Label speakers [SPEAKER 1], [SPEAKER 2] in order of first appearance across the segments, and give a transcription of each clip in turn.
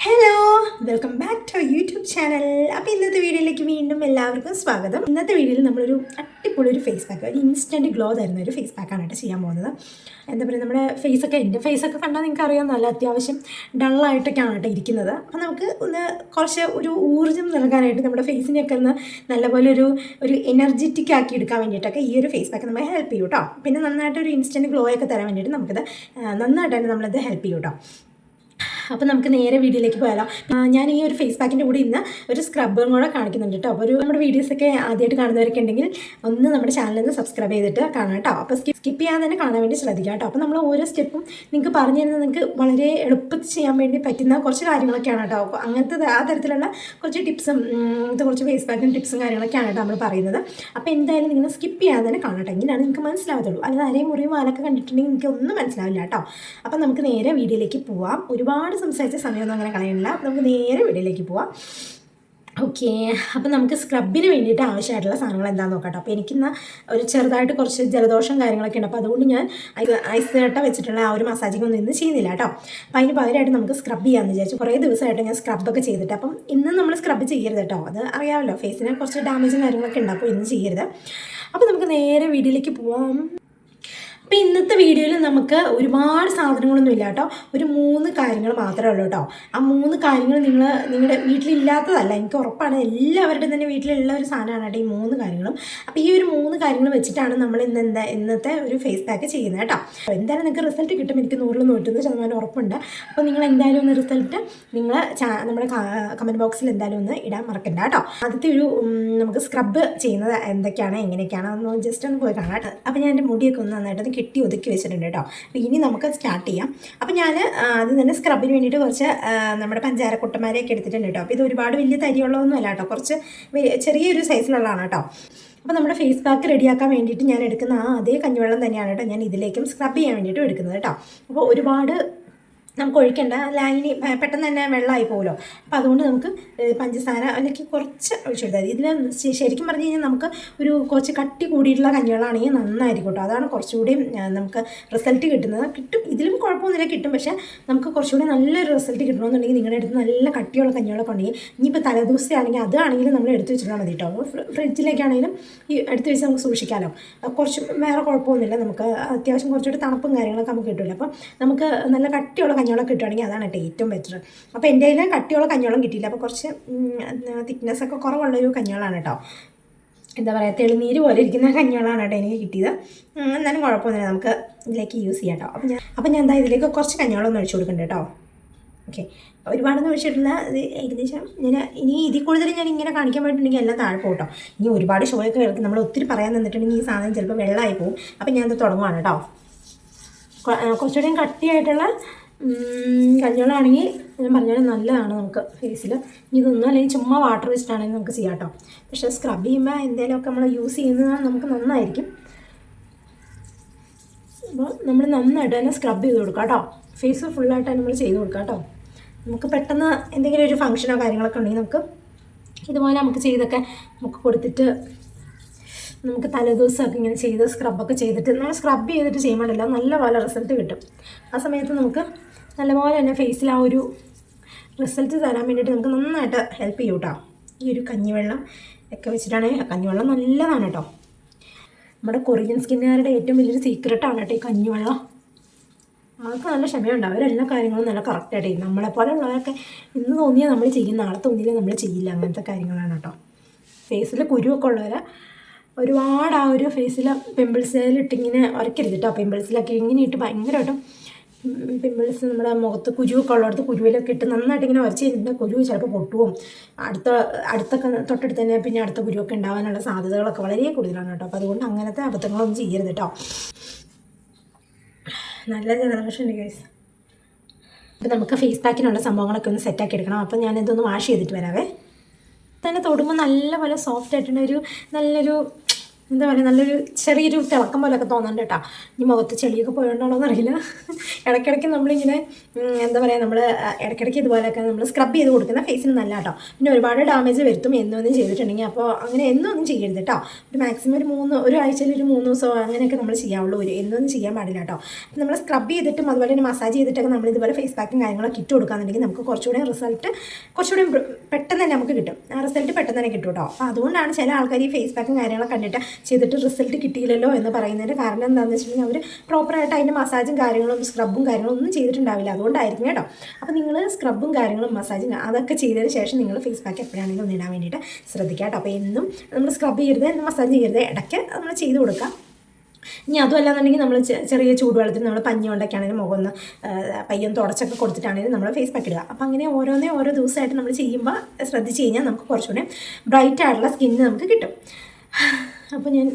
[SPEAKER 1] Hello welcome back to YouTube channel അപ്പോൾ ഇന്നത്തെ വീഡിയോയിലേക്ക് വീണ്ടും എല്ലാവർക്കും സ്വാഗതം. ഇന്നത്തെ വീഡിയോയിൽ നമ്മളൊരു അടിപൊളി ഒരു ഫേസ് പാക്ക് ഒരു ഇൻസ്റ്റന്റ് ഗ്ലോ തരുന്ന ഒരു ഫേസ് പാക്കാണ് കേട്ടോ ചെയ്യാൻ പോകുന്നത്. എന്താ പറയുക നമ്മുടെ ഫേസൊക്കെ എന്റെ ഫേസൊക്കെ കണ്ടാൽ നിങ്ങൾക്ക് അറിയാം നല്ല അത്യാവശ്യം ഡള്ളായിട്ടൊക്കെയാണ് കേട്ടോ ഇരിക്കുന്നത്. അപ്പോൾ നമുക്ക് ഒന്ന് കുറച്ച് ഒരു ഊർജം നൽകാനായിട്ട് നമ്മുടെ ഫേസിനെയൊക്കെ ഒന്ന് നല്ലപോലെ ഒരു ഒരു എനർജറ്റിക് ആക്കി എടുക്കാൻ വേണ്ടിയിട്ടൊക്കെ ഈ ഒരു ഫേസ് പാക്ക് നമ്മളെ ഹെൽപ്പ് ചെയ്യും പിന്നെ നന്നായിട്ട് ഒരു ഇൻസ്റ്റന്റ് ഗ്ലോ ഒക്കെ തരാൻ വേണ്ടിയിട്ട് നമുക്കത് നന്നായിട്ട് തന്നെ നമ്മളത് ഹെൽപ്പ് ചെയ്യും അപ്പോൾ നമുക്ക് നേരെ വീഡിയോയിലേക്ക് പോയാലോ. ഞാൻ ഈ ഒരു ഫേസ് പാക്കിന്റെ കൂടെ ഇന്ന് ഒരു സ്ക്രബും കൂടെ കാണിക്കുന്നുണ്ട് കേട്ടോ. അപ്പോൾ ഒരു നമ്മുടെ വീഡിയോസൊക്കെ ആദ്യമായിട്ട് കാണുന്നവരൊക്കെ ഉണ്ടെങ്കിൽ ഒന്ന് നമ്മുടെ ചാനലിൽ സബ്സ്ക്രൈബ് ചെയ്തിട്ട് കാണാം കേട്ടോ. അപ്പോൾ സ്കിപ്പ് ചെയ്യാതെ തന്നെ കാണാൻ വേണ്ടി ശ്രദ്ധിക്കുക കേട്ടോ. അപ്പോൾ നമ്മൾ ഓരോ സ്റ്റെപ്പും നിങ്ങൾക്ക് പറഞ്ഞു തരുന്നത് നിങ്ങൾക്ക് വളരെ എളുപ്പത്തിൽ ചെയ്യാൻ വേണ്ടി പറ്റുന്ന കുറച്ച് കാര്യങ്ങളൊക്കെയാണ് കേട്ടോ. അങ്ങനത്തെ ആ തരത്തിലുള്ള കുറച്ച് ടിപ്സും ഇത് കുറച്ച് ഫേസ് പാക്കും ടിപ്സും കാര്യങ്ങളൊക്കെയാണ് കേട്ടോ നമ്മൾ പറയുന്നത്. അപ്പോൾ എന്തായാലും നിങ്ങൾ സ്കിപ്പ് ചെയ്യാതെ തന്നെ കാണട്ടെ എങ്ങനെയാണ് നിങ്ങൾക്ക് മനസ്സിലാവത്തുള്ളൂ. അല്ലാതെ ആരെയും മുറിയും വാലൊക്കെ കണ്ടിട്ടുണ്ടെങ്കിൽ നിങ്ങൾക്ക് ഒന്നും മനസ്സിലാവില്ല കേട്ടോ. അപ്പോൾ നമുക്ക് നേരെ വീഡിയോയിലേക്ക് പോവാം. ഒരുപാട് സംസാരിച്ച സമയമൊന്നും അങ്ങനെ കളയണില്ല നമുക്ക് നേരെ വീട്ടിലേക്ക് പോവാം. ഓക്കെ അപ്പം നമുക്ക് സ്ക്രബിന് വേണ്ടിയിട്ട് ആവശ്യമായിട്ടുള്ള സാധനങ്ങൾ എന്താണെന്ന് നോക്കട്ടോ അപ്പോൾ എനിക്കിന്ന് ഒരു ചെറുതായിട്ട് കുറച്ച് ജലദോഷം കാര്യങ്ങളൊക്കെ ഉണ്ട്. അപ്പോൾ അതുകൊണ്ട് ഞാൻ ഐസ് കട്ട വെച്ചിട്ടുള്ള ആ ഒരു മസാജിങ് ഒന്നും ഇന്ന് ചെയ്യുന്നില്ല കേട്ടോ. അപ്പോൾ അതിന് പകരമായിട്ട് നമുക്ക് സ്ക്രബ് ചെയ്യാമെന്ന് വിചാരിച്ചു. കുറേ ദിവസമായിട്ട് ഞാൻ സ്ക്രബൊക്കെ ചെയ്തിട്ട് അപ്പം ഇന്ന് നമ്മൾ സ്ക്രബ് ചെയ്യരുത് കേട്ടോ. അത് അറിയാമല്ലോ ഫേസിന് കുറച്ച് ഡാമേജും കാര്യങ്ങളൊക്കെ ഉണ്ട്. അപ്പോൾ ഇന്ന് ചെയ്യരുത്. അപ്പോൾ നമുക്ക് നേരെ വീട്ടിലേക്ക് പോവാം. അപ്പോൾ ഇന്നത്തെ വീഡിയോയിൽ നമുക്ക് ഒരുപാട് സാധനങ്ങളൊന്നും ഇല്ല കേട്ടോ. ഒരു മൂന്ന് കാര്യങ്ങൾ മാത്രമേ ഉള്ളൂ കേട്ടോ. ആ മൂന്ന് കാര്യങ്ങൾ നിങ്ങൾ നിങ്ങളുടെ വീട്ടിലില്ലാത്തതല്ല. എനിക്ക് ഉറപ്പാണ് എല്ലാവരുടെയും തന്നെ വീട്ടിലുള്ള ഒരു സാധനമാണ് കേട്ടോ ഈ മൂന്ന് കാര്യങ്ങളും. അപ്പോൾ ഈ ഒരു മൂന്ന് കാര്യങ്ങൾ വെച്ചിട്ടാണ് നമ്മൾ ഇന്ന് എന്താ ഇന്നത്തെ ഒരു ഫേസ് പാക്ക് ചെയ്യുന്നത് കേട്ടോ. അപ്പോൾ എന്തായാലും നിങ്ങൾക്ക് റിസൾട്ട് കിട്ടും. എനിക്ക് നൂറിൽ നൂറ്റൊന്ന് ശതമാനം ഉറപ്പുണ്ട്. അപ്പോൾ നിങ്ങൾ എന്തായാലും ഒന്ന് റിസൾട്ട് നിങ്ങൾ നമ്മുടെ കമന്റ് ബോക്സിൽ എന്തായാലും ഒന്ന് ഇടാൻ മറക്കണ്ട കേട്ടോ. ആദ്യത്തെ ഒരു നമുക്ക് സ്ക്രബ് ചെയ്യുന്നത് എന്തൊക്കെയാണ് എങ്ങനെയൊക്കെയാണ് ജസ്റ്റ് ഒന്ന് പോയി കാണാം അപ്പോൾ ഞാൻ എന്റെ മുടിയൊക്കെ ഒന്ന് നന്നായിട്ടൊന്ന് കെട്ടി ഒതുക്കി വെച്ചിട്ടുണ്ട് കേട്ടോ. അപ്പോൾ ഇനി നമുക്ക് സ്റ്റാർട്ട് ചെയ്യാം. അപ്പോൾ ഞാൻ ആദ്യം തന്നെ സ്ക്രബിന് വേണ്ടിയിട്ട് കുറച്ച് നമ്മുടെ പഞ്ചാര കുട്ടന്മാരെയൊക്കെ എടുത്തിട്ടുണ്ട് കേട്ടോ. അപ്പോൾ ഇത് ഒരുപാട് വലിയ തരിയുള്ളതൊന്നും അല്ല കേട്ടോ. കുറച്ച് ചെറിയൊരു സൈസിലുള്ളതാണ് കേട്ടോ. അപ്പോൾ നമ്മുടെ ഫേസ് പാക്ക് റെഡിയാക്കാൻ വേണ്ടിയിട്ട് ഞാൻ എടുക്കുന്ന ആ അതേ കഞ്ഞിവെള്ളം തന്നെയാണ് കേട്ടോ ഞാൻ ഇതിലേക്കും സ്ക്രബ് ചെയ്യാൻ വേണ്ടിയിട്ടും എടുക്കുന്നത് കേട്ടോ. അപ്പോൾ ഒരുപാട് നമുക്ക് ഒഴിക്കേണ്ട. ലൈനി പെട്ടെന്ന് തന്നെ വെള്ളമായി പോകുമല്ലോ അപ്പോൾ അതുകൊണ്ട് നമുക്ക് പഞ്ചസാര അല്ലെങ്കിൽ കുറച്ച് ഒഴിച്ചെടുത്താൽ മതി. ഇതിൽ ശരിക്കും പറഞ്ഞു കഴിഞ്ഞാൽ നമുക്ക് ഒരു കുറച്ച് കട്ടി കൂടിയിട്ടുള്ള കഞ്ഞിവെള്ളമാണെങ്കിൽ നന്നായിരിക്കും കേട്ടോ. അതാണ് കുറച്ചുകൂടി നമുക്ക് റിസൾട്ട് കിട്ടുന്നത്. കിട്ടും. ഇതിലും കുഴപ്പമൊന്നുമില്ല കിട്ടും. പക്ഷേ നമുക്ക് കുറച്ചുകൂടി നല്ലൊരു റിസൾട്ട് കിട്ടണമെന്നുണ്ടെങ്കിൽ നിങ്ങളുടെ അടുത്ത് നല്ല കട്ടിയുള്ള കഞ്ഞിവെള്ളമൊക്കെ ഉണ്ടെങ്കിൽ ഇനിയിപ്പോൾ തലേദിവസമാണെങ്കിൽ അതാണെങ്കിലും നമ്മൾ എടുത്ത് വെച്ചിട്ടാൽ മതി കേട്ടോ. ഫ്രി- ഫ്രിഡ്ജിലേക്കാണെങ്കിലും ഈ എടുത്ത് വെച്ച് നമുക്ക് സൂക്ഷിക്കാമല്ലോ കുറച്ച് വേറെ കുഴപ്പമൊന്നുമില്ല. നമുക്ക് അത്യാവശ്യം കുറച്ചുകൂടി തണുപ്പും കാര്യങ്ങളൊക്കെ നമുക്ക് കിട്ടില്ല അപ്പം നമുക്ക് നല്ല കട്ടിയുള്ള കഞ്ഞോളം കിട്ടുവാണെങ്കിൽ അതാണ് കേട്ടോ ഏറ്റവും ബെറ്റർ അപ്പോൾ എന്റെ കയ്യിൽ കട്ടിയുള്ള കഞ്ഞോളം കിട്ടിയില്ല. അപ്പോൾ കുറച്ച് തിക്നെസ് ഒക്കെ കുറവുള്ളൊരു കഞ്ഞോളാണ് കേട്ടോ. എന്താ പറയുക തെളിനീര് പോലെ ഇരിക്കുന്ന കഞ്ഞോളാണ് കേട്ടോ എനിക്ക് കിട്ടിയത്. എന്നാലും കുഴപ്പമൊന്നുമില്ല. നമുക്ക് ഇതിലേക്ക് യൂസ് ചെയ്യാം കേട്ടോ. അപ്പം ഞാൻ അപ്പം ഞാൻ എന്താ ഇതിലേക്ക് കുറച്ച് കഞ്ഞോളം ഒന്ന് ഒഴിച്ചു കൊടുക്കുന്നുണ്ട് കേട്ടോ. ഓക്കെ ഒരുപാടൊന്നും ഒഴിച്ചിട്ടില്ല. ഇത് ഏകദേശം ഞാൻ ഇനി ഇതിൽ കൂടുതൽ ഞാൻ ഇങ്ങനെ കാണിക്കാൻ വേണ്ടിയിട്ടുണ്ടെങ്കിൽ എല്ലാം താഴെ പോട്ടോ ഇനി ഒരുപാട് ഷോയൊക്കെ കേൾക്കും. നമ്മൾ ഒത്തിരി പറയാൻ നിന്നിട്ടുണ്ടെങ്കിൽ ഈ സാധനം ചിലപ്പോൾ വെള്ളമായി പോകും അപ്പം ഞാനത് തുടങ്ങുവാണ് കേട്ടോ. കുറച്ചുകൂടി കട്ടിയായിട്ടുള്ള കഞ്ഞോളാണെങ്കിൽ ഞാൻ പറഞ്ഞാലും നല്ലതാണ് നമുക്ക് ഫേസിൽ ഇതൊന്നും അല്ലെങ്കിൽ ചുമ്മാ വാട്ടർ വെച്ചിട്ടാണെങ്കിൽ നമുക്ക് ചെയ്യാം കേട്ടോ പക്ഷേ സ്ക്രബ് ചെയ്യുമ്പോൾ എന്തെങ്കിലുമൊക്കെ നമ്മൾ യൂസ് ചെയ്യുന്നതാണ് നമുക്ക് നന്നായിരിക്കും. അപ്പോൾ നമ്മൾ നന്നായിട്ട് തന്നെ സ്ക്രബ് ചെയ്ത് കൊടുക്കാം കേട്ടോ ഫേസ് ഫുള്ളായിട്ട് നമ്മൾ ചെയ്ത് കൊടുക്കാം കേട്ടോ നമുക്ക് പെട്ടെന്ന് എന്തെങ്കിലും ഒരു ഫംഗ്ഷനോ കാര്യങ്ങളൊക്കെ ഉണ്ടെങ്കിൽ നമുക്ക് ഇതുപോലെ നമുക്ക് ചെയ്തൊക്കെ നമുക്ക് കൊടുത്തിട്ട് നമുക്ക് തലേദിവസമൊക്കെ ഇങ്ങനെ ചെയ്ത് സ്ക്രബൊക്കെ ചെയ്തിട്ട് നമ്മൾ സ്ക്രബ് ചെയ്തിട്ട് ചെയ്യുമ്പോഴല്ല നല്ല പോലെ റിസൾട്ട് കിട്ടും. ആ സമയത്ത് നമുക്ക് നല്ലപോലെ തന്നെ ഫേസിൽ ആ ഒരു റിസൾട്ട് തരാൻ വേണ്ടിയിട്ട് നമുക്ക് നന്നായിട്ട് ഹെൽപ്പ് ചെയ്യും കേട്ടോ ഈ ഒരു കഞ്ഞിവെള്ളം ഒക്കെ വെച്ചിട്ടാണ്. കഞ്ഞിവെള്ളം നല്ലതാണ് കേട്ടോ നമ്മുടെ കൊറിയൻ സ്കിന്നുകാരുടെ ഏറ്റവും വലിയൊരു സീക്രട്ടാണ് കേട്ടോ ഈ കഞ്ഞിവെള്ളം. അവർക്ക് നല്ല ക്ഷമയുണ്ട്. അവരെല്ലാ കാര്യങ്ങളും നല്ല കറക്റ്റായിട്ട് ചെയ്യും. നമ്മളെപ്പോലെ ഉള്ളവരൊക്കെ ഇന്ന് തോന്നിയാൽ നമ്മൾ ചെയ്യും. നാളെ തോന്നിയില്ല നമ്മൾ ചെയ്യില്ല. അങ്ങനത്തെ കാര്യങ്ങളാണ് കേട്ടോ ഫേസിൽ കുരുവൊക്കെ ഉള്ളവരെ ഒരുപാട് ആ ഒരു ഫേസിൽ പിമ്പിൾസിലിട്ടിങ്ങനെ ഉറക്കരുത് കേട്ടോ പിമ്പിൾസിലൊക്കെ ഇങ്ങനെ ഇട്ട് ഭയങ്കരമായിട്ടും പിമ്പിൾസ് നമ്മുടെ മുഖത്ത് കുരുവൊക്കെ ഉള്ളിടത്ത് കുരുവിലൊക്കെ ഇട്ട് നന്നായിട്ട് ഇങ്ങനെ വരച്ച് കഴിഞ്ഞിട്ട് കുരു ചിലപ്പോൾ പൊട്ടുവും അടുത്ത അടുത്തൊക്കെ തൊട്ടടുത്ത് തന്നെ പിന്നെ അടുത്ത കുരുവൊക്കെ ഉണ്ടാകാനുള്ള സാധ്യതകളൊക്കെ വളരെ കൂടുതലാണ് കേട്ടോ. അപ്പോൾ അതുകൊണ്ട് അങ്ങനത്തെ അബദ്ധങ്ങളൊന്നും ചെയ്യരുത് കേട്ടോ. നല്ല ജലദോഷം ഉണ്ട് ഗൈസ് അപ്പോൾ നമുക്ക് ഫേസ് പാക്കിനുള്ള സംഭവങ്ങളൊക്കെ ഒന്ന് സെറ്റാക്കി എടുക്കണം. അപ്പോൾ ഞാൻ ഇതൊന്ന് വാഷ് ചെയ്തിട്ട് വരാവേ. തന്നെ തൊടുമ്പോൾ നല്ലപോലെ സോഫ്റ്റ് ആയിട്ടുള്ള ഒരു നല്ലൊരു എന്താ പറയുക നല്ലൊരു ചെറിയൊരു തിളക്കം പോലെയൊക്കെ തോന്നുന്നുണ്ട് കേട്ടോ. ഈ മുഖത്ത് ചെളിയൊക്കെ പോയോണ്ടാണോ എന്നറിയില്ല. ഇടയ്ക്കിടയ്ക്ക് നമ്മളിങ്ങനെ എന്താ പറയുക നമ്മൾ ഇടയ്ക്കിടയ്ക്ക് ഇതുപോലെയൊക്കെ നമ്മൾ സ്ക്രബ് ചെയ്ത് കൊടുക്കുന്ന ഫേസിന് നല്ല കേട്ടോ. പിന്നെ ഒരുപാട് ഡാമേജ് വരുത്തും എന്നൊന്നും ചെയ്തിട്ടുണ്ടെങ്കിൽ അപ്പോൾ അങ്ങനെ എന്നൊന്നും ചെയ്യരുത് കേട്ടോ. ഒരു മാക്സിമം ഒരു മൂന്ന് ഒരു ആഴ്ചയിൽ ഒരു മൂന്ന് ദിവസമോ അങ്ങനെയൊക്കെ നമ്മൾ ചെയ്യാവുള്ളൂ. ഒരു എന്നൊന്നും ചെയ്യാൻ പാടില്ല കേട്ടോ. നമ്മൾ സ്ക്രബ് ചെയ്തിട്ടും അതുപോലെ തന്നെ മസാജ് ചെയ്തിട്ടൊക്കെ നമ്മൾ ഇതുപോലെ ഫേസ് പാക്കും കാര്യങ്ങളൊക്കെ ഇട്ട് കൊടുക്കുകയാണെന്നുണ്ടെങ്കിൽ നമുക്ക് കുറച്ചുകൂടി റിസൾട്ട് കുറച്ചുകൂടി പെട്ടെന്ന് തന്നെ നമുക്ക് കിട്ടും. ആ റിസൾട്ട് പെട്ടെന്ന് തന്നെ കിട്ടും കേട്ടോ. അപ്പോൾ അതുകൊണ്ടാണ് ചില ആൾക്കാർ ഈ ഫേസ് പാക്കും കാര്യങ്ങളൊക്കെ കണ്ടിട്ട് ചെയ്തിട്ട് റിസൾട്ട് കിട്ടിയില്ലല്ലോ എന്ന് പറയുന്നതിന്റെ കാരണം എന്താണെന്ന് വെച്ചിട്ടുണ്ടെങ്കിൽ അവർ പ്രോപ്പറായിട്ട് അതിന്റെ മസാജും കാര്യങ്ങളും സ്ക്രബും കാര്യങ്ങളും ഒന്നും ചെയ്തിട്ടുണ്ടാവില്ല. അതുകൊണ്ടായിരിക്കും കേട്ടോ. അപ്പോൾ നിങ്ങൾ സ്ക്രബും കാര്യങ്ങളും മസാജും അതൊക്കെ ചെയ്തതിന് ശേഷം നിങ്ങൾ ഫേസ് പാക്ക് എപ്പോഴാണെങ്കിലും ഒന്ന് ഇടാൻ വേണ്ടിയിട്ട് ശ്രദ്ധിക്കുക കേട്ടോ. അപ്പോൾ എന്നും നമ്മൾ സ്ക്രബ് ചെയ്യരുത് എന്നും മസാജ് ചെയ്യരുത്. ഇടയ്ക്ക് നമ്മൾ ചെയ്ത് കൊടുക്കുക. ഇനി അതുമല്ലാന്നുണ്ടെങ്കിൽ നമ്മൾ ചെറിയ ചൂടുവെള്ളത്തിൽ നമ്മൾ പഞ്ഞി കൊണ്ടൊക്കെ ആണെങ്കിലും മുഖം ഒന്ന് പയ്യം തുടച്ചൊക്കെ കൊടുത്തിട്ടാണെങ്കിലും നമ്മൾ ഫേസ് പാക്ക് ഇടുക. അപ്പോൾ അങ്ങനെ ഓരോന്നേ ഓരോ ദിവസമായിട്ട് നമ്മൾ ചെയ്യുമ്പോൾ ശ്രദ്ധിച്ച് കഴിഞ്ഞാൽ നമുക്ക് കുറച്ചുകൂടെ ബ്രൈറ്റ് ആയിട്ടുള്ള സ്കിന്ന് നമുക്ക് കിട്ടും. അപ്പോൾ ഞാൻ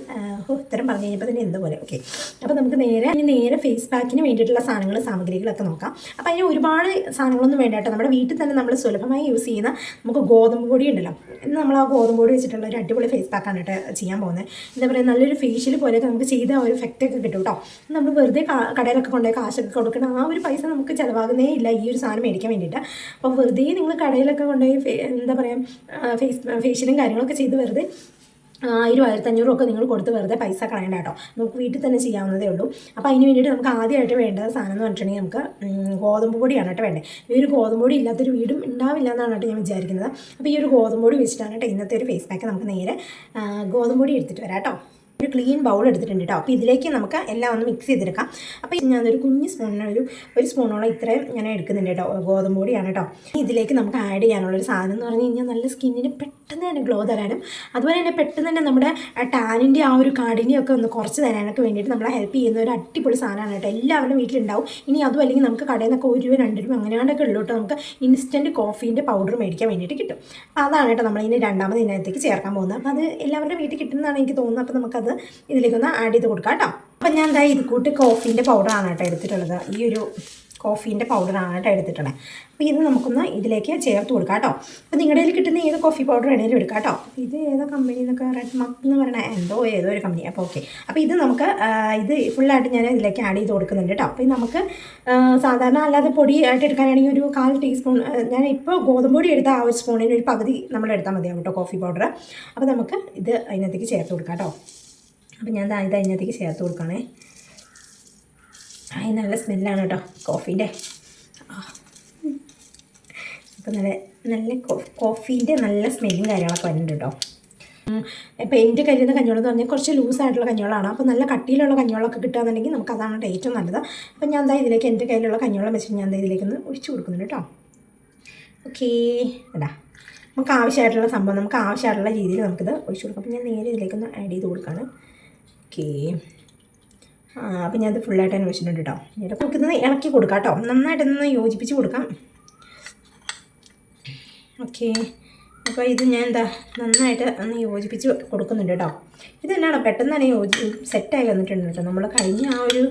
[SPEAKER 1] ഉത്തരം പറഞ്ഞു കഴിഞ്ഞപ്പോൾ തന്നെ എന്തോ പോലെ ഓക്കെ അപ്പോൾ നമുക്ക് നേരെ നേരെ ഫേസ് പാക്കിന് വേണ്ടിയിട്ടുള്ള സാധനങ്ങൾ സാമഗ്രികളൊക്കെ നോക്കാം. അപ്പോൾ അതിന് ഒരുപാട് സാധനങ്ങളൊന്നും വേണ്ട നമ്മുടെ വീട്ടിൽ തന്നെ നമ്മൾ സുലഭമായി യൂസ് ചെയ്യുന്ന നമുക്ക് ഗോതമ്പ് പൊടി ഉണ്ടല്ലോ. ഇന്ന് നമ്മൾ ആ ഗോതമ്പ് പൊടി വെച്ചിട്ടുള്ള ഒരു അടിപൊളി ഫേസ് പാക്കാണ് കേട്ടോ ചെയ്യാൻ പോകുന്നത് എന്താ പറയുക നല്ലൊരു ഫേഷ്യൽ പോലെയൊക്കെ നമുക്ക് ചെയ്ത ഒരു എഫക്റ്റ് ഒക്കെ കിട്ടും കേട്ടോ. നമ്മൾ വെറുതെ കടയിലൊക്കെ കൊണ്ടുപോയി കാശൊക്കെ കൊടുക്കണം ആ ഒരു പൈസ നമുക്ക് ചിലവാകുന്നേ ഇല്ല ഈ ഒരു സാധനം മേടിക്കാൻ വേണ്ടിയിട്ട്. അപ്പോൾ വെറുതെ നിങ്ങൾ കടയിലൊക്കെ കൊണ്ടുപോയി എന്താ പറയുക ഫേസ് ഫേഷ്യലും കാര്യങ്ങളൊക്കെ ചെയ്ത് വെറുതെ ആയിരം ആയിരത്തി അഞ്ഞൂറും ഒക്കെ നിങ്ങൾ കൊടുത്ത് വെറുതെ പൈസ കളയണ്ട കേട്ടോ. നമുക്ക് വീട്ടിൽ തന്നെ ചെയ്യാവുന്നതേ ഉള്ളൂ. അപ്പോൾ അതിന് വേണ്ടിയിട്ട് നമുക്ക് ആദ്യമായിട്ട് വേണ്ട സാധനം എന്ന് പറഞ്ഞിട്ടുണ്ടെങ്കിൽ നമുക്ക് ഗോതമ്പ് പൊടിയാണ് കേട്ടോ വേണ്ടത്. ഈ ഒരു ഗോതമ്പ് പൊടി ഇല്ലാത്തൊരു വീടും ഉണ്ടാവില്ല എന്നാണ് കേട്ടോ ഞാൻ വിചാരിക്കുന്നത്. അപ്പോൾ ഈ ഒരു ഗോതമ്പ് പൊടി വെച്ചിട്ടാണ് കേട്ടോ ഇന്നത്തെ ഒരു ഫേസ് പാക്ക് നമുക്ക് നേരെ ഗോതമ്പ് പൊടി എടുത്തിട്ട് വരാം കേട്ടോ. ഒരു ക്ലീൻ ബൗൾ എടുത്തിട്ടുണ്ട് കേട്ടോ അപ്പോൾ ഇതിലേക്ക് നമുക്ക് എല്ലാം ഒന്ന് മിക്സ് ചെയ്തെടുക്കാം. അപ്പോൾ ഞാനൊരു കുഞ്ഞ് സ്പൂണിന് ഒരു ഒരു സ്പൂണോളം ഇത്രയും ഞാൻ എടുക്കുന്നുണ്ട് കേട്ടോ ഗോതമ്പ് പൊടിയാണ് കേട്ടോ ഇതിലേക്ക് നമുക്ക് ആഡ് ചെയ്യാനുള്ള ഒരു സാധനം എന്ന് പറഞ്ഞു കഴിഞ്ഞാൽ നല്ല സ്കിന്നിന് പെട്ടെന്ന് തന്നെ ഗ്ലോ തരാനും അതുപോലെ തന്നെ പെട്ടെന്ന് തന്നെ നമ്മുടെ ടാനിന്റെ ആ ഒരു കാഠിന്യമൊക്കെ ഒന്ന് കുറച്ച് തരാനൊക്കെ വേണ്ടിയിട്ട് നമ്മളെ ഹെൽപ്പ് ചെയ്യുന്ന ഒരു അടിപൊളി സാധനമാണ് കേട്ടോ എല്ലാവരുടെ വീട്ടിലുണ്ടാവും. ഇനി അതും അല്ലെങ്കിൽ നമുക്ക് കടയിൽ നിന്നൊക്കെ ഒരു രൂപ രണ്ട് രൂപ അങ്ങനെയാണ്ടൊക്കെ ഉള്ളൂ കേട്ടോ നമുക്ക് ഇൻസ്റ്റന്റ് കോഫീന്റെ പൗഡർ മേടിക്കാൻ വേണ്ടിയിട്ട് കിട്ടും. അപ്പോൾ അതാണ് കേട്ടോ നമ്മൾ ഇനി രണ്ടാമത് ഇതിനകത്തേക്ക് ചേർക്കാൻ പോകുന്നത്. അപ്പോൾ അത് എല്ലാവരുടെ വീട്ടിൽ കിട്ടുന്നതാണ് എനിക്ക് തോന്നുന്നത് അപ്പോൾ നമുക്കത് ഇതിലേക്കൊന്ന് ആഡ് ചെയ്ത് കൊടുക്കാം കേട്ടോ. അപ്പം ഞാൻ എന്താ ഇത് കൂട്ട് കോഫീന്റെ പൗഡറാണ് കേട്ടോ എടുത്തിട്ടുള്ളത്. ഈ ഒരു കോഫീന്റെ പൗഡറാണ് കേട്ടോ എടുത്തിട്ടുള്ളത്. അപ്പോൾ ഇത് നമുക്കൊന്ന് ഇതിലേക്ക് ചേർത്ത് കൊടുക്കാം കേട്ടോ. അപ്പോൾ നിങ്ങളുടെ കയ്യിൽ കിട്ടുന്ന ഏത് കോഫി പൗഡർ വേണേലും എടുക്കാം കേട്ടോ. ഇത് ഏതോ കമ്പനി എന്നൊക്കെ റെഡ് മക്ക് എന്ന് പറയണ എന്തോ ഏതോ ഒരു കമ്പനി അപ്പോൾ ഓക്കെ അപ്പോൾ ഇത് നമുക്ക് ഇത് ഫുള്ളായിട്ട് ഞാൻ ഇതിലേക്ക് ആഡ് ചെയ്ത് കൊടുക്കുന്നുണ്ട് കേട്ടോ. അപ്പോൾ നമുക്ക് സാധാരണ അല്ലാതെ പൊടി ആയിട്ട് എടുക്കാനാണെങ്കിൽ ഒരു കാൽ ടീസ്പൂൺ ഞാൻ ഇപ്പോൾ ഗോതമ്പ് പൊടി എടുത്ത ആ ഒരു സ്പൂണിന് ഒരു പകുതി നമ്മൾ എടുത്താൽ മതിയാവും കേട്ടോ കോഫി പൗഡർ അപ്പോൾ നമുക്ക് ഇത് അതിനകത്തേക്ക് ചേർത്ത് കൊടുക്കാം കേട്ടോ. അപ്പോൾ ഞാൻ ഇത് അതിനകത്തേക്ക് ചേർത്ത് കൊടുക്കണേ. അതിന് നല്ല സ്മെല്ലാണ് കേട്ടോ കോഫീന്റെ. അപ്പോൾ നല്ല നല്ല കോഫീന്റെ നല്ല സ്മെല്ലും കാര്യങ്ങളൊക്കെ വരുന്നുണ്ട് കേട്ടോ. ഇപ്പോൾ എന്റെ കരുതുന്ന കഞ്ഞോളം എന്ന് പറഞ്ഞാൽ കുറച്ച് ലൂസായിട്ടുള്ള കഞ്ഞോളാണ് അപ്പോൾ നല്ല കട്ടിയിലുള്ള കഞ്ഞോളമൊക്കെ കിട്ടുകയാണെന്നുണ്ടെങ്കിൽ നമുക്ക് അതാണ് ഏറ്റവും നല്ലത്. അപ്പോൾ ഞാൻ എന്താ ഇതിലേക്ക് എന്റെ കയ്യിലുള്ള കഞ്ഞോളം വെച്ചിട്ട് ഞാൻ ദാ ഇതിലേക്കൊന്ന് ഒഴിച്ചു കൊടുക്കുന്നുണ്ട് കേട്ടോ. ഓക്കേ അതാ നമുക്ക് ആവശ്യമായിട്ടുള്ള സംഭവം നമുക്ക് ആവശ്യമായിട്ടുള്ള രീതിയിൽ നമുക്കിത് ഒഴിച്ചു കൊടുക്കാം. അപ്പോൾ ഞാൻ നേരെ ഇതിലേക്കൊന്ന് ആഡ് ചെയ്ത് കൊടുക്കുകയാണ് ഓക്കേ. ആ അപ്പോൾ ഞാനത് ഫുള്ളായിട്ട് അന്വേഷിച്ചിട്ടുണ്ട് കേട്ടോ. എന്നിട്ട് നമുക്കിതൊന്ന് ഇളക്കി കൊടുക്കാം കേട്ടോ. നന്നായിട്ടൊന്ന് യോജിപ്പിച്ച് കൊടുക്കാം. ഓക്കെ. അപ്പോൾ ഇത് ഞാൻ എന്താ നന്നായിട്ട് ഒന്ന് യോജിപ്പിച്ച് കൊടുക്കുന്നുണ്ട് കേട്ടോ. ഇത് തന്നെയാണ് പെട്ടെന്ന് തന്നെ യോജി സെറ്റായി വന്നിട്ടുണ്ട് കേട്ടോ. നമ്മൾ കഴിഞ്ഞ ആ ഒരു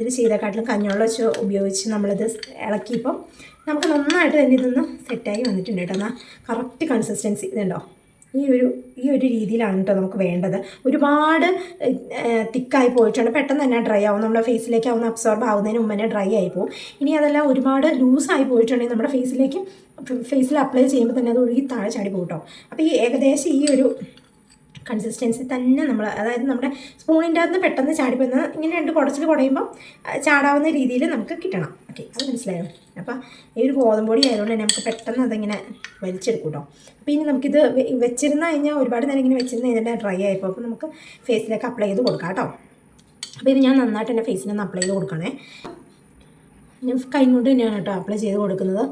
[SPEAKER 1] ഇത് ചെയ്തേക്കാട്ടിലും കഞ്ഞോളം വെച്ച് ഉപയോഗിച്ച് നമ്മളിത് ഇളക്കിയപ്പം നമുക്ക് നന്നായിട്ട് തന്നെ ഇതൊന്ന് സെറ്റായി വന്നിട്ടുണ്ട് കേട്ടോ. എന്നാൽ കറക്റ്റ് കൺസിസ്റ്റൻസി ഇതുണ്ടോ? ഈ ഒരു ഈ ഒരു രീതിയിലാണ് കേട്ടോ നമുക്ക് വേണ്ടത്. ഒരുപാട് തിക്കായി പോയിട്ടുണ്ട്. പെട്ടെന്ന് തന്നെ ഡ്രൈ ആവും. നമ്മുടെ ഫേസിലേക്ക് ആവുന്ന അബ്സോർബ് ആവുന്നതിന് മുമ്പ് തന്നെ ഡ്രൈ ആയി പോകും ഇനി അതെല്ലാം ഒരുപാട് ലൂസായി പോയിട്ടുണ്ടെങ്കിൽ നമ്മുടെ ഫേസിലേക്ക് ഫേസിൽ അപ്ലൈ ചെയ്യുമ്പോൾ തന്നെ അത് ഒഴുകി താഴെ ചാടി പോകും കേട്ടോ അപ്പോൾ ഈ ഏകദേശം ഈ ഒരു കൺസിസ്റ്റൻസി തന്നെ നമ്മൾ അതായത് നമ്മുടെ സ്പൂണിന്റെ അകത്ത് പെട്ടെന്ന് ചാടിപ്പോകുന്ന ഇങ്ങനെ രണ്ട് കുടച്ചിൽ കുടയുമ്പോൾ ചാടാവുന്ന രീതിയിൽ നമുക്ക് കിട്ടണം. ഓക്കെ അത് മനസ്സിലായോ? അപ്പോൾ ഈ ഒരു ഗോതമ്പ് പൊടി ആയതുകൊണ്ട് തന്നെ നമുക്ക് പെട്ടെന്ന് അതിങ്ങനെ വലിച്ചെടുക്കും കേട്ടോ അപ്പോൾ ഇനി നമുക്കിത് വെച്ചിരുന്ന് കഴിഞ്ഞാൽ ഒരുപാട് നേരം ഇങ്ങനെ വെച്ചിരുന്ന് കഴിഞ്ഞാൽ ഡ്രൈ ആയിപ്പോൾ അപ്പോൾ നമുക്ക് ഫേസിലേക്ക് അപ്ലൈ ചെയ്ത് കൊടുക്കാം കേട്ടോ. അപ്പോൾ ഇത് ഞാൻ നന്നായിട്ട് എന്റെ ഫേസിനൊന്ന് അപ്ലൈ ചെയ്ത് കൊടുക്കണേ. ഞാൻ കൈ കൊണ്ട് തന്നെയാണ് കേട്ടോ അപ്ലൈ ചെയ്ത് കൊടുക്കുന്നത്.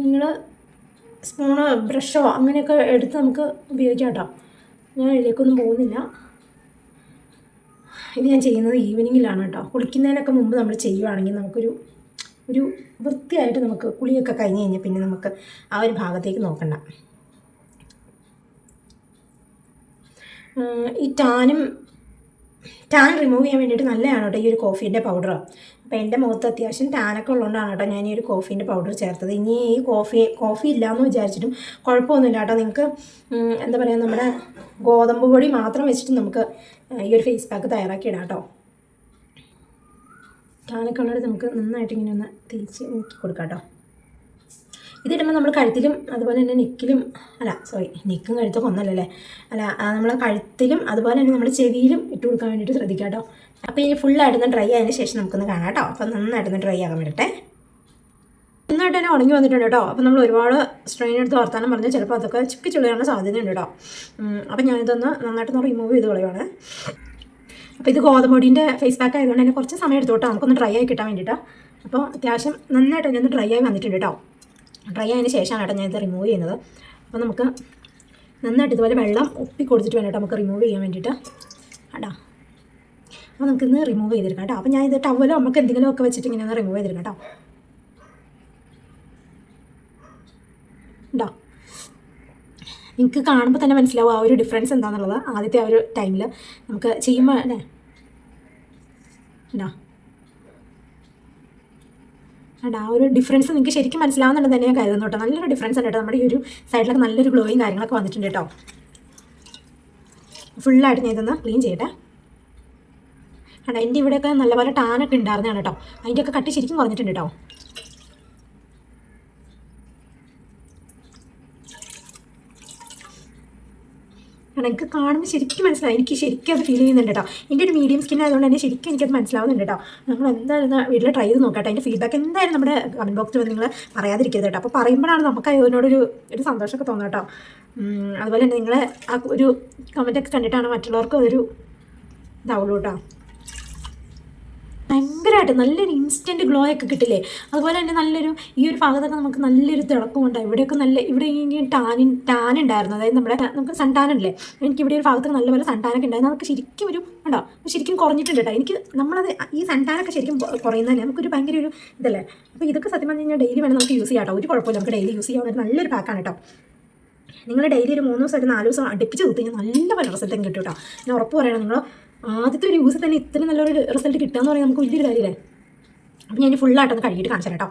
[SPEAKER 1] നിങ്ങൾ സ്പൂണോ ബ്രഷോ അങ്ങനെയൊക്കെ എടുത്ത് നമുക്ക് ഉപയോഗിക്കാം കേട്ടോ. ഞാൻ ഇതിലേക്കൊന്നും പോകുന്നില്ല. ഇത് ഞാൻ ചെയ്യുന്നത് ഈവനിങ്ങിലാണ് കേട്ടോ. കുളിക്കുന്നതിനൊക്കെ മുമ്പ് നമ്മൾ ചെയ്യുവാണെങ്കിൽ നമുക്കൊരു ഒരു വൃത്തിയായിട്ട് നമുക്ക് കുളിയൊക്കെ കഴിഞ്ഞ് കഴിഞ്ഞാൽ പിന്നെ നമുക്ക് ആ ഒരു ഭാഗത്തേക്ക് നോക്കണ്ട. ഈ ടാനും ടാൻ റിമൂവ് ചെയ്യാൻ വേണ്ടിയിട്ട് നല്ലതാണ് കേട്ടോ ഈ ഒരു കോഫീന്റെ പൗഡർ അപ്പോൾ എന്റെ മുഖത്ത് അത്യാവശ്യം ടാനൊക്കെ ഉള്ളതുകൊണ്ടാണ് കേട്ടോ ഞാൻ ഈ ഒരു കോഫീന്റെ പൗഡർ ചേർത്തത്. ഇനി ഈ കോഫി കോഫി ഇല്ലയെന്ന് വിചാരിച്ചിട്ടും കുഴപ്പമൊന്നുമില്ല കേട്ടോ. നിങ്ങൾക്ക് എന്താ പറയുക നമ്മുടെ ഗോതമ്പ് പൊടി മാത്രം വെച്ചിട്ട് നമുക്ക് ഈ ഒരു ഫേസ് പാക്ക് തയ്യാറാക്കി ഇടാം കേട്ടോ. ടാനൊക്കെ നമുക്ക് നന്നായിട്ട് ഇങ്ങനെ ഒന്ന് തിരിച്ച് നോക്കി കൊടുക്കാം കേട്ടോ. ഇതിടുമ്പോൾ നമ്മൾ കഴുത്തിലും അതുപോലെ തന്നെ നെക്കിലും അല്ല സോറി നെക്കും കഴുത്തൊക്കെ ഒന്നല്ലേ അല്ല നമ്മൾ കഴുത്തിലും അതുപോലെ തന്നെ നമ്മുടെ ചെവിയിലും ഇട്ട് കൊടുക്കാൻ വേണ്ടിയിട്ട് ശ്രദ്ധിക്കാം കേട്ടോ. അപ്പോൾ ഇനി ഫുൾ ഫുള്ളായിട്ടൊന്ന് ഡ്രൈ ആയതിന് ശേഷം നമുക്കൊന്ന് കാണാം കേട്ടോ. അപ്പോൾ നന്നായിട്ടൊന്ന് ഡ്രൈ ആകാൻ വേണ്ടിയിട്ടെ നന്നായിട്ട് തന്നെ ഉണങ്ങി വന്നിട്ടുണ്ട് കേട്ടോ. അപ്പോൾ നമ്മൾ ഒരുപാട് സ്ട്രെയിൻ എടുത്ത് വർത്താനം പറഞ്ഞാൽ ചിലപ്പോൾ അതൊക്കെ ചുക്കി ചുളിയാനുള്ള സാധ്യതയുണ്ട് കേട്ടോ. അപ്പം അപ്പോൾ ഞാനിതൊന്ന് നന്നായിട്ടൊന്ന് റിമൂവ് ചെയ്ത് കളയുവാണ്. അപ്പോൾ ഇത് ഗോതമ്പൊടിന്റെ ഫേസ് പാക്ക് ആയതുകൊണ്ട് തന്നെ കുറച്ച് സമയം എടുത്തു കേട്ടോ. നമുക്കൊന്ന് ഡ്രൈ ആയി കിട്ടാൻ വേണ്ടിയിട്ടാണ് അപ്പോൾ അത്യാവശ്യം നന്നായിട്ട് തന്നെ ഒന്ന് ഡ്രൈ ആയി വന്നിട്ടുണ്ട് കേട്ടോ. ഡ്രൈ ആയതിന് ശേഷമാണ് കേട്ടോ ഞാനിത് റിമൂവ് ചെയ്യുന്നത്. അപ്പോൾ നമുക്ക് നന്നായിട്ട് ഇതുപോലെ വെള്ളം ഒപ്പി കൊടുത്തിട്ട് വേണം കേട്ടോ നമുക്ക് റിമൂവ് ചെയ്യാൻ വേണ്ടിയിട്ട്. കേട്ടോ അപ്പോൾ നമുക്കിന്ന് റിമൂവ് ചെയ്തെടുക്കാം കേട്ടോ. അപ്പോൾ ഞാൻ ഇത് ടവലോ നമുക്ക് എന്തെങ്കിലും ഒക്കെ വെച്ചിട്ട് ഇങ്ങനെ ഒന്ന് റിമൂവ് ചെയ്തെടുക്കാം കേട്ടോ. ഉണ്ടോ നിങ്ങൾക്ക് കാണുമ്പോൾ തന്നെ മനസ്സിലാവും ആ ഒരു ഡിഫറൻസ് എന്താണെന്നുള്ളത് ആദ്യത്തെ ആ ഒരു ടൈമിൽ നമുക്ക് ചെയ്യുമ്പോൾ അല്ലേ? ഉണ്ടോ അല്ല ആ ഒരു ഡിഫറൻസ് നിങ്ങൾക്ക് ശരിക്കും മനസ്സിലാവുന്നുണ്ടെന്ന് തന്നെ ഞാൻ കരുതുന്നു കേട്ടോ. നല്ലൊരു ഡിഫറൻസ് ഉണ്ട് കേട്ടോ? നമ്മുടെ ഈ ഒരു സൈഡിലൊക്കെ നല്ലൊരു ഗ്ലോയും കാര്യങ്ങളൊക്കെ വന്നിട്ടുണ്ട് കേട്ടോ. ഫുള്ളായിട്ട് ഞാൻ ഇതൊന്ന് ക്ലീൻ ചെയ്യട്ടെ. കണ്ടോ എന്റെ ഇവിടെയൊക്കെ നല്ലപോലെ ടാനൊക്കെ ഉണ്ടായിരുന്നതാണ് കേട്ടോ. അതിന്റെയൊക്കെ കട്ടി ശരിക്കും കുറഞ്ഞിട്ടുണ്ട് കേട്ടോ. കാരണം എനിക്ക് കാണുമ്പോൾ ശരിക്കും മനസ്സിലാവും എനിക്ക് ശരിക്കും അത് ഫീൽ ചെയ്യുന്നുണ്ട് കേട്ടോ. എന്റെ ഒരു മീഡിയം സ്കിൻ ആയതുകൊണ്ട് തന്നെ ശരിക്കും എനിക്കത് മനസ്സിലാവുന്നുണ്ട് കേട്ടോ. നമ്മൾ എന്തായാലും വീട്ടിൽ ട്രൈ ചെയ്ത് നോക്കാം അതിന്റെ ഫീഡ്ബാക്ക് എന്തായാലും നമ്മുടെ കമന്റ് ബോക്സിൽ നിങ്ങൾ പറയാതിരിക്കരുത് കേട്ടോ. അപ്പോൾ പറയുമ്പോഴാണ് നമുക്ക് അതിനോടൊരു ഒരു സന്തോഷമൊക്കെ തോന്നുക കേട്ടോ. അതുപോലെ തന്നെ നിങ്ങൾ ആ ഒരു കമന്റൊക്കെ കണ്ടിട്ടാണ് മറ്റുള്ളവർക്കും അതൊരു ഇതാവുള്ളൂ കേട്ടോ. ഭയങ്കരമായിട്ട് നല്ലൊരു ഇൻസ്റ്റന്റ് ഗ്ലോ ഒക്കെ കിട്ടില്ലേ? അതുപോലെ തന്നെ നല്ലൊരു ഈ ഒരു ഭാഗത്തൊക്കെ നമുക്ക് നല്ലൊരു തിളക്കമുണ്ടായി ഇവിടെയൊക്കെ നല്ല ഇവിടെ ഇനി ടാനിൻ ടാൻ ഉണ്ടായിരുന്നു. അതായത് നമ്മുടെ നമുക്ക് സൺടാനല്ലേ എനിക്ക് ഇവിടെ ഒരു ഭാഗത്തൊക്കെ നല്ലപോലെ സൺടാനൊക്കെ ഉണ്ടായിരുന്നു. നമുക്ക് ശരിക്കും ഒരു ഉണ്ടോ ശരിക്കും കുറഞ്ഞിട്ടുണ്ട് കേട്ടോ. എനിക്ക് നമ്മളത് ഈ സൺടാനൊക്കെ ശരിക്കും കുറയുന്നതല്ലേ? നമുക്കൊരു ഭയങ്കര ഒരു ഇതല്ലേ? അപ്പോൾ ഇതൊക്കെ സത്യം പറഞ്ഞു കഴിഞ്ഞാൽ ഡെയിലി വേണം നമുക്ക് യൂസ് ചെയ്യാം കേട്ടോ. ഒരു കുഴപ്പമില്ല. നമുക്ക് ഡെയിലി യൂസ് ചെയ്യാൻ ഒരു നല്ലൊരു പാക്കാണ് കേട്ടോ. നിങ്ങൾ ഡെയിലി ഒരു മൂന്ന് ദിവസം ഒരു നാല് ദിവസം അടുപ്പിച്ച് കൊടുത്തു കഴിഞ്ഞാൽ നല്ല പല റിസൾട്ടും കിട്ടും കേട്ടോ. ഞാൻ ഉറപ്പ് പറയണം നിങ്ങൾ ആദ്യത്തെ ഒരു യൂസ് തന്നെ ഇത്ര നല്ലൊരു റിസൾട്ട് കിട്ടുക എന്ന് പറയുന്നത് നമുക്ക് വലിയൊരു കാര്യമല്ലേ? അപ്പം ഞാൻ ഫുള്ളായിട്ടൊന്ന് കഴുകിയിട്ട് കാണിച്ചു കേട്ടോ.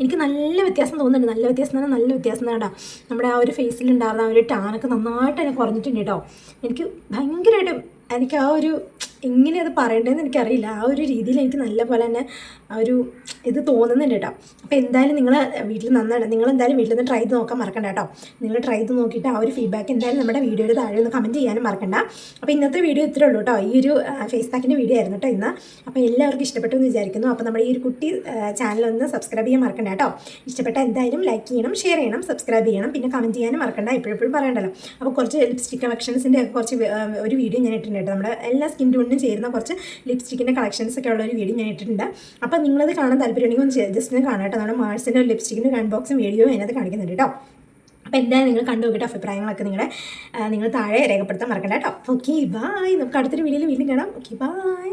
[SPEAKER 1] എനിക്ക് നല്ല വ്യത്യാസം തോന്നുന്നുണ്ട്. നല്ല വ്യത്യാസം തന്നെ നല്ല വ്യത്യാസം തന്നെ കേട്ടോ. നമ്മുടെ ആ ഒരു ഫേസിൽ ഉണ്ടായിരുന്ന ആ ഒരു ടാനൊക്കെ നന്നായിട്ട് തന്നെ കുറഞ്ഞിട്ടുണ്ട് കേട്ടോ. എനിക്ക് ഭയങ്കരമായിട്ട് എനിക്ക് ആ ഒരു എങ്ങനെ അത് പറയേണ്ടതെന്ന് എനിക്കറിയില്ല. ആ ഒരു രീതിയിൽ എനിക്ക് നല്ല പോലെ തന്നെ ആ ഒരു ഇത് തോന്നുന്നുണ്ട് കേട്ടോ. അപ്പോൾ എന്തായാലും നിങ്ങൾ വീട്ടിൽ നന്നാണ്. നിങ്ങൾ എന്തായാലും വീട്ടിൽ നിന്ന് ട്രൈ ചെയ്ത് നോക്കാൻ മറക്കണ്ട കേട്ടോ. നിങ്ങൾ ട്രൈ ചെയ്ത് നോക്കിയിട്ട് ആ ഒരു ഫീഡ്ബാക്ക് എന്തായാലും നമ്മുടെ വീഡിയോയുടെ താഴെ ഒന്ന് കമന്റ് ചെയ്യാനും മറക്കണ്ട. അപ്പോൾ ഇന്നത്തെ വീഡിയോ ഇത്രേ ഉള്ളൂ കേട്ടോ. ഈ ഒരു ഫേസ് പാക്കിന്റെ വീഡിയോ ആയിരുന്നു കേട്ടോ ഇന്ന്. അപ്പോൾ എല്ലാവർക്കും ഇഷ്ടപ്പെട്ടു എന്ന് വിചാരിക്കുന്നു. അപ്പോൾ നമ്മുടെ ഈ ഒരു കുട്ടി ചാനൽ ഒന്ന് സബ്സ്ക്രൈബ് ചെയ്യാൻ മറക്കണ്ട കേട്ടോ. ഇഷ്ടപ്പെട്ട എന്തായാലും ലൈക്ക് ചെയ്യണം ഷെയർ ചെയ്യണം സബ്സ്ക്രൈബ് ചെയ്യണം. പിന്നെ കമന്റ് ചെയ്യാനും മറക്കണ്ട. എപ്പോഴെപ്പോഴും പറയണ്ടല്ലോ. അപ്പോൾ കുറച്ച് ലിപ്സ്റ്റിക് കളക്ഷൻസിന്റെ കുറച്ച് ഒരു വീഡിയോ ഞാൻ ഇട്ടിട്ടുണ്ട് നമ്മുടെ എല്ലാ സ്കിൻ ടൂണിനും ചേരുന്ന കുറച്ച് ലിപ്സ്റ്റിക്കിന്റെ കളക്ഷൻസ് ഒക്കെ ഉള്ള ഒരു വീഡിയോ ഞാൻ ഇട്ടിട്ടുണ്ട്. അപ്പോൾ നിങ്ങളത് കാണാൻ താല്പര്യമുണ്ടെങ്കിൽ ഒന്ന് ജസ്റ്റ് ഒന്ന് കാണാം കേട്ടോ. നമ്മുടെ മാർസിന്റെ ഒരു ലിപ്സ്റ്റിക്കിന്റെ ഒരു വീഡിയോ അതിനകത്ത് കാണിക്കുന്നുണ്ട് കേട്ടോ. അപ്പോൾ എന്തായാലും നിങ്ങൾ കണ്ടു നോക്കിയിട്ട് അഭിപ്രായങ്ങളൊക്കെ നിങ്ങളുടെ നിങ്ങൾ താഴെ രേഖപ്പെടുത്താൻ മറക്കണ്ട കേട്ടോ. ഓക്കെ ബായ് നമുക്ക് അടുത്തൊരു വീഡിയോയിൽ വീണ്ടും കാണാം. Okay bye